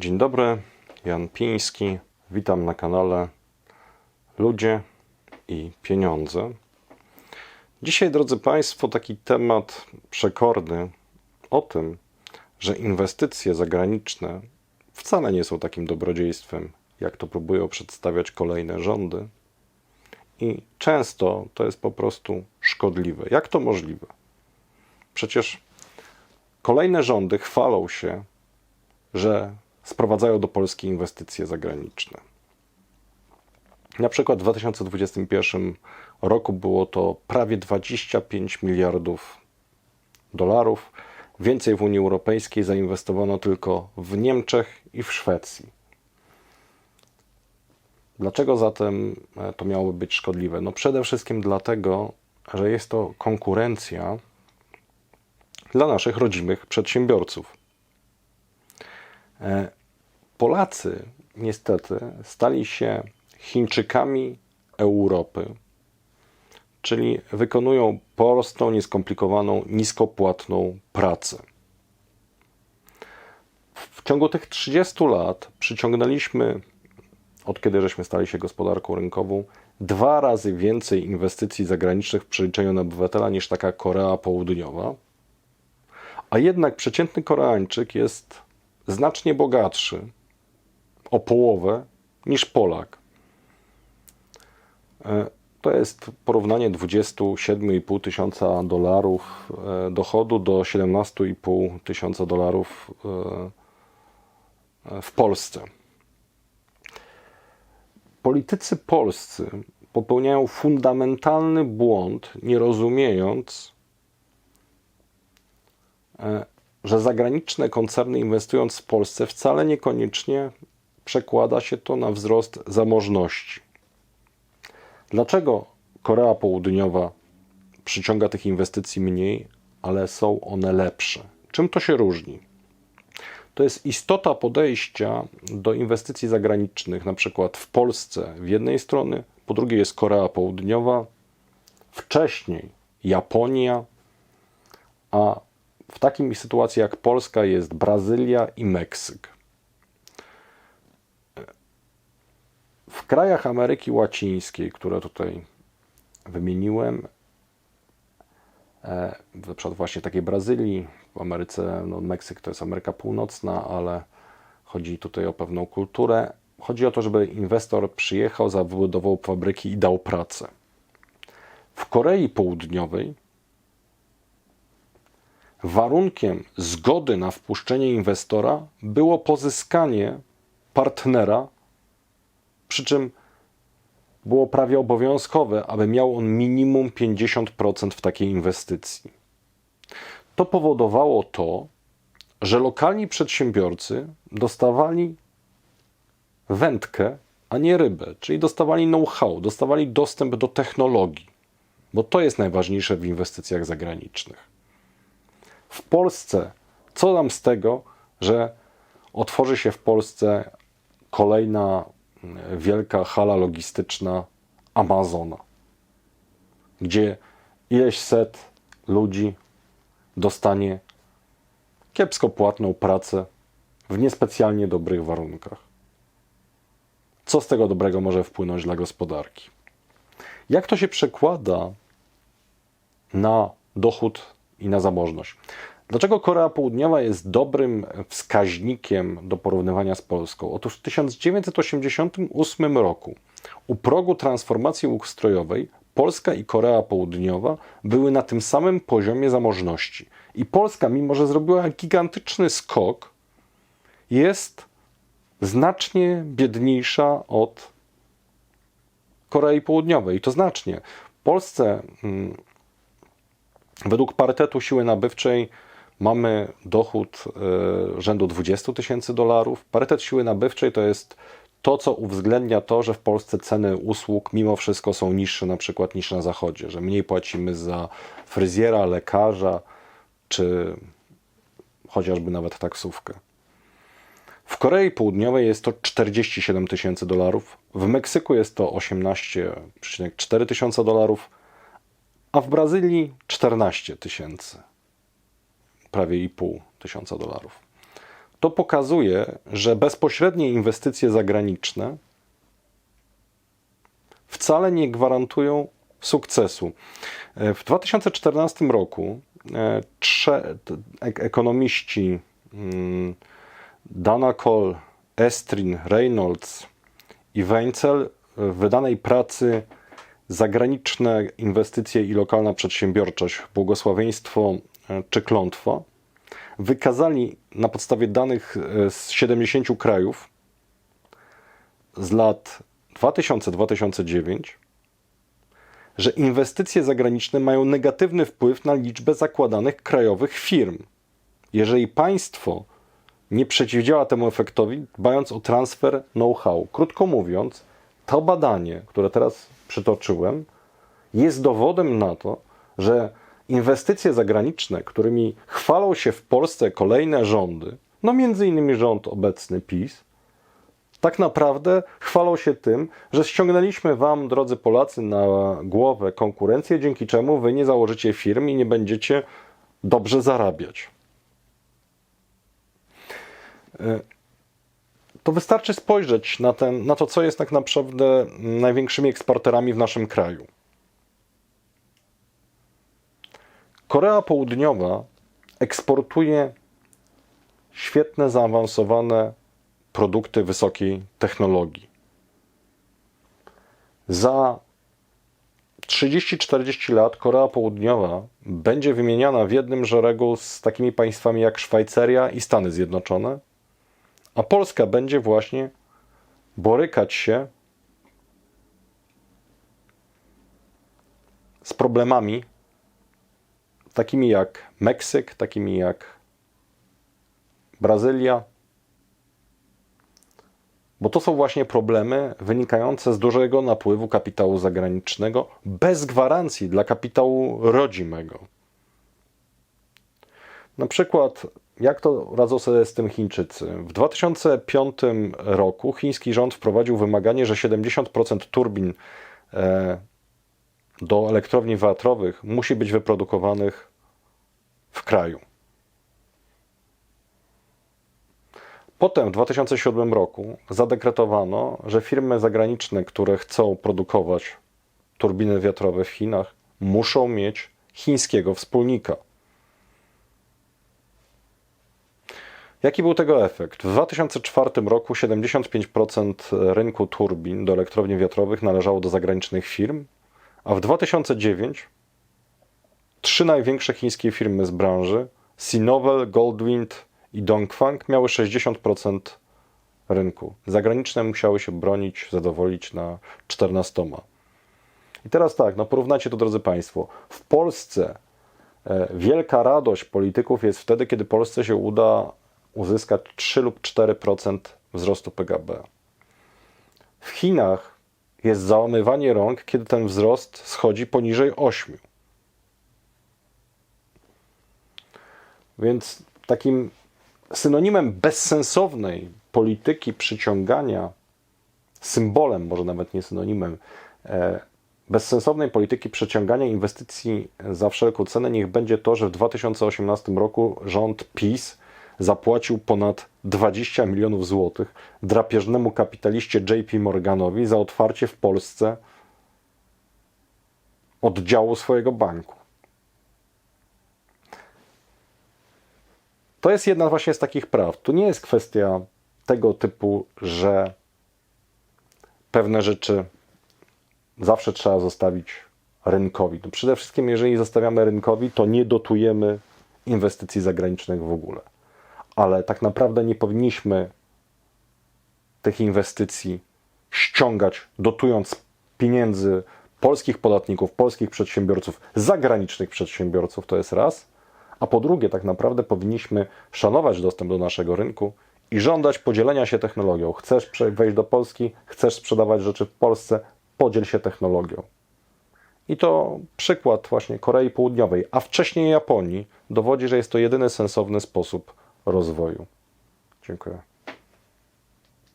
Dzień dobry, Jan Piński. Witam na kanale Ludzie i Pieniądze. Dzisiaj, drodzy Państwo, taki temat przekorny o tym, że inwestycje zagraniczne wcale nie są takim dobrodziejstwem, jak to próbują przedstawiać kolejne rządy. I często to jest po prostu szkodliwe. Jak to możliwe? Przecież kolejne rządy chwalą się, że sprowadzają do Polski inwestycje zagraniczne. Na przykład w 2021 roku było to prawie 25 miliardów dolarów. Więcej w Unii Europejskiej zainwestowano tylko w Niemczech i w Szwecji. Dlaczego zatem e, to miałoby być szkodliwe? No przede wszystkim dlatego, że jest to konkurencja dla naszych rodzimych przedsiębiorców. Polacy niestety stali się Chińczykami Europy, czyli wykonują prostą, nieskomplikowaną, niskopłatną pracę. W ciągu tych 30 lat przyciągnęliśmy, od kiedy żeśmy stali się gospodarką rynkową, dwa razy więcej inwestycji zagranicznych w przeliczeniu na obywatela niż taka Korea Południowa. A jednak przeciętny Koreańczyk jest znacznie bogatszy o połowę niż Polak. E, To jest porównanie 27,5 tysiąca dolarów e, dochodu do 17,5 tysiąca dolarów e, w Polsce. Politycy polscy popełniają fundamentalny błąd, nie rozumiejąc, że zagraniczne koncerny inwestując w Polsce wcale niekoniecznie przekłada się to na wzrost zamożności. Dlaczego Korea Południowa przyciąga tych inwestycji mniej, ale są one lepsze? Czym to się różni? To jest istota podejścia do inwestycji zagranicznych, na przykład w Polsce w jednej strony, po drugiej jest Korea Południowa, wcześniej Japonia, a w takiej sytuacji jak Polska jest Brazylia i Meksyk. Krajach Ameryki Łacińskiej, które tutaj wymieniłem, e, na przykład właśnie takiej Brazylii, w Ameryce, no Meksyk to jest Ameryka Północna, ale chodzi tutaj o pewną kulturę. Chodzi o to, żeby inwestor przyjechał, zabudował fabryki i dał pracę. W Korei Południowej warunkiem zgody na wpuszczenie inwestora było pozyskanie partnera, przy czym było prawie obowiązkowe, aby miał on minimum 50% w takiej inwestycji. To powodowało to, że lokalni przedsiębiorcy dostawali wędkę, a nie rybę, czyli dostawali know-how, dostawali dostęp do technologii, bo to jest najważniejsze w inwestycjach zagranicznych. W Polsce, co nam z tego, że otworzy się w Polsce kolejna wielka hala logistyczna Amazona, gdzie ileś set ludzi dostanie kiepsko płatną pracę w niespecjalnie dobrych warunkach. Co z tego dobrego może wpłynąć dla gospodarki? Jak to się przekłada na dochód i na zamożność? Dlaczego Korea Południowa jest dobrym wskaźnikiem do porównywania z Polską? Otóż w 1988 roku u progu transformacji ustrojowej Polska i Korea Południowa były na tym samym poziomie zamożności. I Polska, mimo że zrobiła gigantyczny skok, jest znacznie biedniejsza od Korei Południowej. I to znacznie. Polsce mm, według parytetu siły nabywczej mamy dochód y, rzędu 20 tysięcy dolarów. Parytet siły nabywczej to jest to, co uwzględnia to, że w Polsce ceny usług mimo wszystko są niższe na przykład niż na Zachodzie, że mniej płacimy za fryzjera, lekarza, czy chociażby nawet taksówkę. W Korei Południowej jest to 47 tysięcy dolarów, w Meksyku jest to 18,4 tysiąca dolarów, a w Brazylii 14 tysięcy, prawie i pół tysiąca dolarów. to pokazuje, że bezpośrednie inwestycje zagraniczne wcale nie gwarantują sukcesu. W 2014 roku e, trzech ekonomiści mm, Dana Cole, Estrin, Reynolds i Weinzel w wydanej pracy Zagraniczne inwestycje i lokalna przedsiębiorczość, błogosławieństwo e, czy klątwa wykazali na podstawie danych e, z 70 krajów z lat 2000-2009, że inwestycje zagraniczne mają negatywny wpływ na liczbę zakładanych krajowych firm. Jeżeli państwo nie przeciwdziała temu efektowi, dbając o transfer know-how. Krótko mówiąc, to badanie, które teraz przytoczyłem, jest dowodem na to, że inwestycje zagraniczne, którymi chwalą się w Polsce kolejne rządy, no między innymi rząd obecny PiS, tak naprawdę chwalą się tym, że ściągnęliśmy Wam, drodzy Polacy, na głowę konkurencję, dzięki czemu Wy nie założycie firm i nie będziecie dobrze zarabiać. E, to wystarczy spojrzeć na, ten, na to, co jest tak naprawdę największymi eksporterami w naszym kraju. Korea Południowa eksportuje świetne, zaawansowane produkty wysokiej technologii. Za 30-40 lat Korea Południowa będzie wymieniana w jednym szeregu z takimi państwami jak Szwajcaria i Stany Zjednoczone, a Polska będzie właśnie borykać się z problemami takimi jak Meksyk, takimi jak Brazylia, bo to są właśnie problemy wynikające z dużego napływu kapitału zagranicznego bez gwarancji dla kapitału rodzimego. Na przykład jak to radzą sobie z tym Chińczycy? W 2005 roku chiński rząd wprowadził wymaganie, że 70% turbin e, do elektrowni wiatrowych musi być wyprodukowanych w kraju. Potem w 2007 roku zadekretowano, że firmy zagraniczne, które chcą produkować turbiny wiatrowe w Chinach, muszą mieć chińskiego wspólnika. Jaki był tego efekt? W 2004 roku 75% rynku turbin do elektrowni wiatrowych należało do zagranicznych firm, a w 2009 trzy największe chińskie firmy z branży Sinovel, Goldwind i Dongfang miały 60% rynku. Zagraniczne musiały się bronić, zadowolić na 14. I teraz tak, no porównajcie to, drodzy Państwo. W Polsce e, wielka radość polityków jest wtedy, kiedy Polsce się uda uzyskać 3 lub 4% wzrostu PKB. W Chinach jest załamywanie rąk, kiedy ten wzrost schodzi poniżej 8. Więc takim synonimem bezsensownej polityki przyciągania, symbolem, może nawet nie synonimem, e, bezsensownej polityki przyciągania inwestycji za wszelką cenę niech będzie to, że w 2018 roku rząd PiS zapłacił ponad 20 milionów złotych drapieżnemu kapitaliście JP Morganowi za otwarcie w Polsce oddziału swojego banku. To jest jedna właśnie z takich praw. Tu nie jest kwestia tego typu, że pewne rzeczy zawsze trzeba zostawić rynkowi. No przede wszystkim, jeżeli zostawiamy rynkowi, to nie dotujemy inwestycji zagranicznych w ogóle ale tak naprawdę nie powinniśmy tych inwestycji ściągać, dotując pieniędzy polskich podatników, polskich przedsiębiorców, zagranicznych przedsiębiorców, to jest raz. A po drugie, tak naprawdę powinniśmy szanować dostęp do naszego rynku i żądać podzielenia się technologią. Chcesz wejść do Polski, chcesz sprzedawać rzeczy w Polsce, podziel się technologią. I to przykład właśnie Korei Południowej, a wcześniej Japonii dowodzi, że jest to jedyny sensowny sposób rozwoju. Dziękuję.